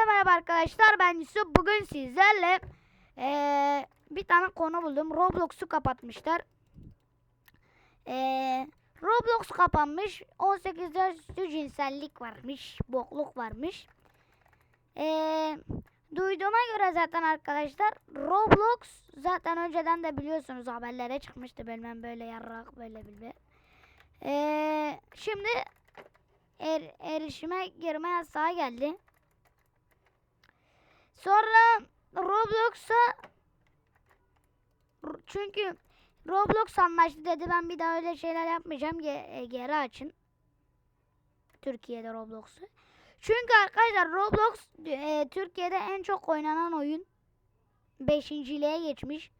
Hepinize merhaba arkadaşlar ben Yusuf. Bugün sizlerle eee, bir tane konu buldum. Roblox'u kapatmışlar. Eee, Roblox kapanmış. 18 yaş üstü cinsellik varmış. Bokluk varmış. Eee, duyduğuma göre zaten arkadaşlar Roblox zaten önceden de biliyorsunuz haberlere çıkmıştı. Bilmem böyle yarrak böyle bilmem. Eee, şimdi er, erişime girme yasağı geldi. Sonra Roblox'a çünkü Roblox anlaştı dedi ben bir daha öyle şeyler yapmayacağım Ge- e, geri açın. Türkiye'de Roblox'u. Çünkü arkadaşlar Roblox e, Türkiye'de en çok oynanan oyun. Beşinciliğe geçmiş.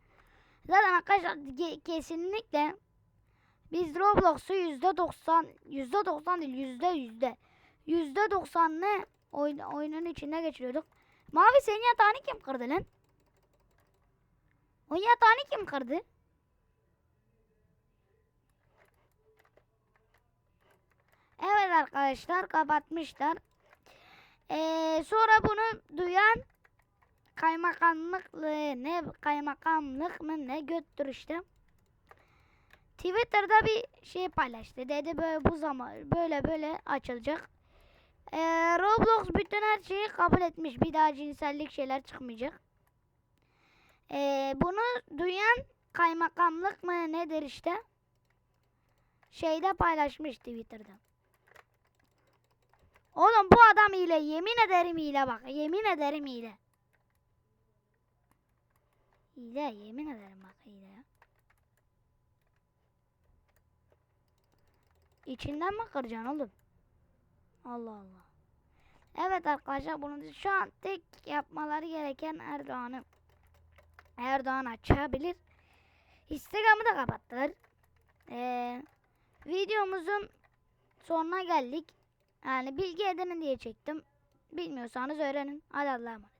Zaten arkadaşlar kesinlikle biz Roblox'u yüzde doksan, yüzde doksan değil yüzde yüzde. Yüzde doksan ne oyun, oyunun içinde geçiriyorduk. Mavi senin yatağını kim kırdı lan? O yatağını kim kırdı? Evet arkadaşlar kapatmışlar. Ee, sonra bunu duyan kaymakamlık ne kaymakamlık mı ne götür işte. Twitter'da bir şey paylaştı. Dedi böyle bu zaman böyle böyle açılacak. Ee, Roblox bütün her şeyi kabul etmiş. Bir daha cinsellik şeyler çıkmayacak. Ee, bunu duyan kaymakamlık mı nedir işte? Şeyde paylaşmış Twitter'da. Oğlum bu adam hile. Yemin ederim hile bak. Yemin ederim hile. Hile yemin ederim bak hile. İçinden mi kıracaksın oğlum? Allah Allah. Evet arkadaşlar bunu şu an tek yapmaları gereken Erdoğan'ı Erdoğan açabilir. Instagram'ı da kapattılar. Ee, videomuzun sonuna geldik. Yani bilgi edinin diye çektim. Bilmiyorsanız öğrenin. Hadi Allah'a emanet.